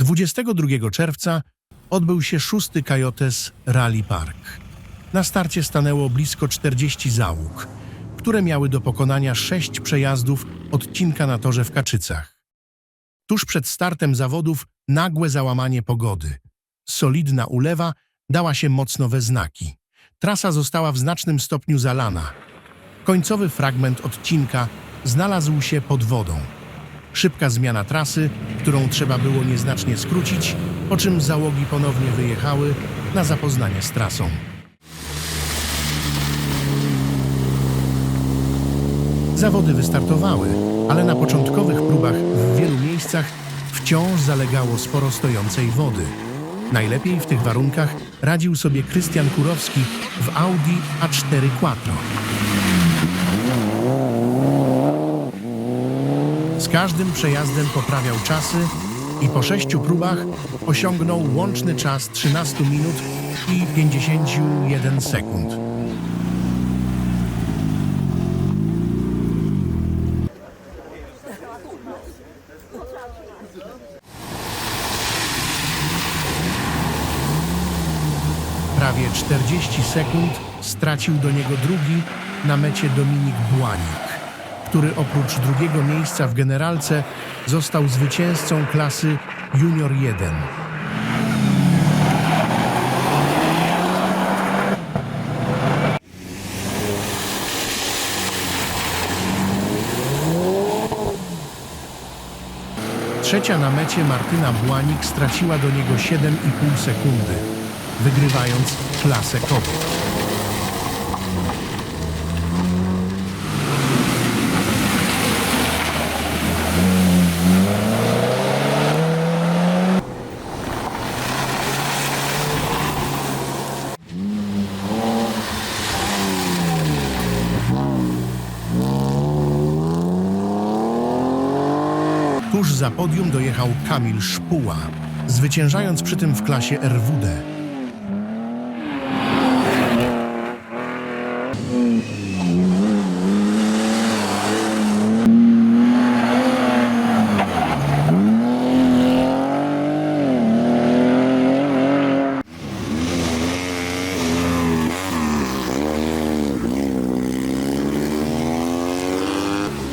22 czerwca odbył się szósty Coyotes Rally Park. Na starcie stanęło blisko 40 załóg, które miały do pokonania sześć przejazdów odcinka na torze w Kaczycach. Tuż przed startem zawodów nagłe załamanie pogody. Solidna ulewa dała się mocno we znaki. Trasa została w znacznym stopniu zalana. Końcowy fragment odcinka znalazł się pod wodą. Szybka zmiana trasy, którą trzeba było nieznacznie skrócić, po czym załogi ponownie wyjechały na zapoznanie z trasą. Zawody wystartowały, ale na początkowych próbach w wielu miejscach wciąż zalegało sporo stojącej wody. Najlepiej w tych warunkach radził sobie Krystian Kurowski w Audi A4 Quattro. Każdym przejazdem poprawiał czasy i po sześciu próbach osiągnął łączny czas 13 minut i 51 sekund. Prawie 40 sekund stracił do niego drugi na mecie Dominik Błanik, który oprócz drugiego miejsca w generalce został zwycięzcą klasy Junior 1. Trzecia na mecie Martyna Błanik straciła do niego 7,5 sekundy, wygrywając klasę kobiet. Tuż za podium dojechał Kamil Szpuła, zwyciężając przy tym w klasie RWD.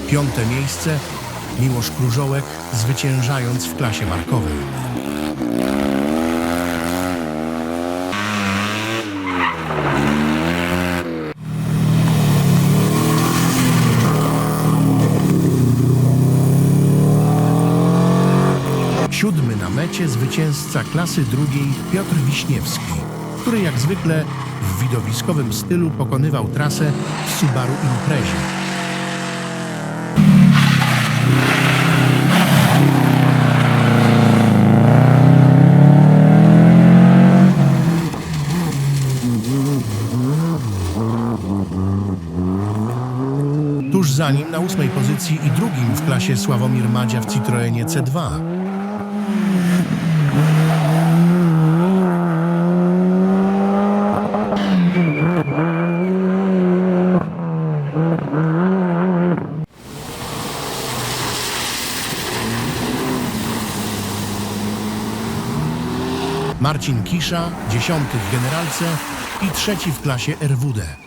Piąte miejsce Miłosz Krużołek zwyciężając w klasie markowej. Siódmy na mecie zwycięzca klasy drugiej Piotr Wiśniewski, który jak zwykle w widowiskowym stylu pokonywał trasę w Subaru Imprezie. Za nim na ósmej pozycji i drugim w klasie Sławomir Madzia w Citroenie C2. Marcin Kisza, dziesiąty w generalce i trzeci w klasie RWD.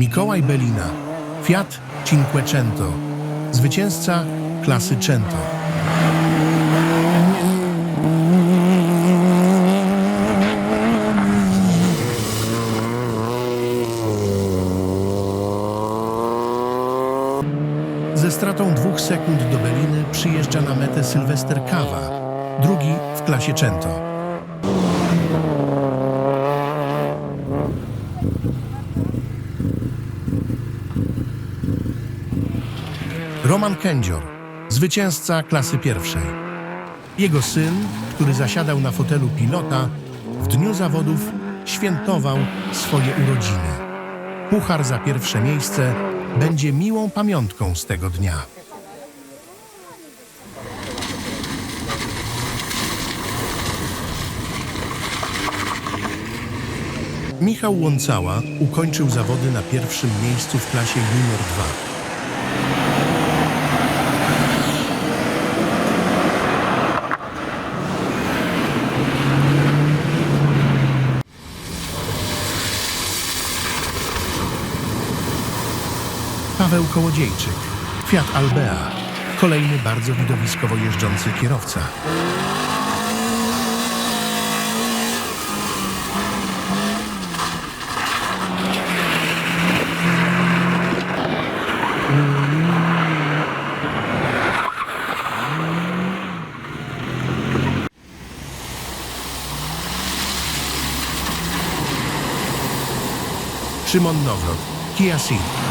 Mikołaj Belina, Fiat Cinquecento, zwycięzca klasy Cento. Ze stratą dwóch sekund do Beliny przyjeżdża na metę Sylwester Kawa, drugi w klasie Cento. Roman Kędzior, zwycięzca klasy pierwszej. Jego syn, który zasiadał na fotelu pilota, w dniu zawodów świętował swoje urodziny. Puchar za pierwsze miejsce będzie miłą pamiątką z tego dnia. Michał Łącała ukończył zawody na pierwszym miejscu w klasie Junior 2. Paweł Kołodziejczyk, Fiat Albea, kolejny bardzo widowiskowo jeżdżący kierowca. Szymon Nowrot, Kia Ceed.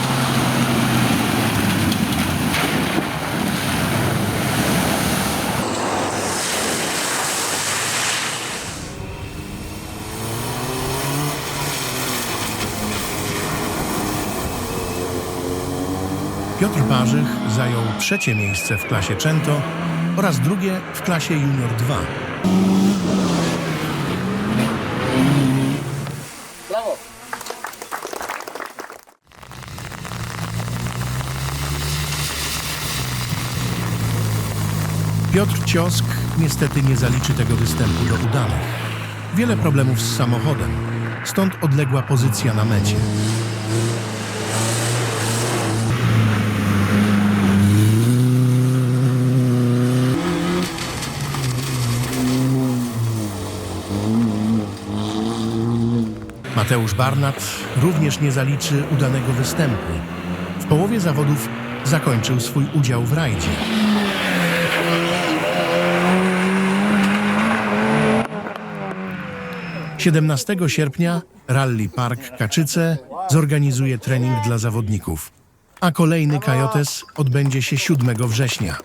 Piotr Parzych zajął trzecie miejsce w klasie Cento oraz drugie w klasie Junior 2. Brawo! Piotr Ciosk niestety nie zaliczy tego występu do udanych. Wiele problemów z samochodem, stąd odległa pozycja na mecie. Mateusz Barnat również nie zaliczy udanego występu. W połowie zawodów zakończył swój udział w rajdzie. 17 sierpnia Rally Park Kaczyce zorganizuje trening dla zawodników, a kolejny Kajotes odbędzie się 7 września.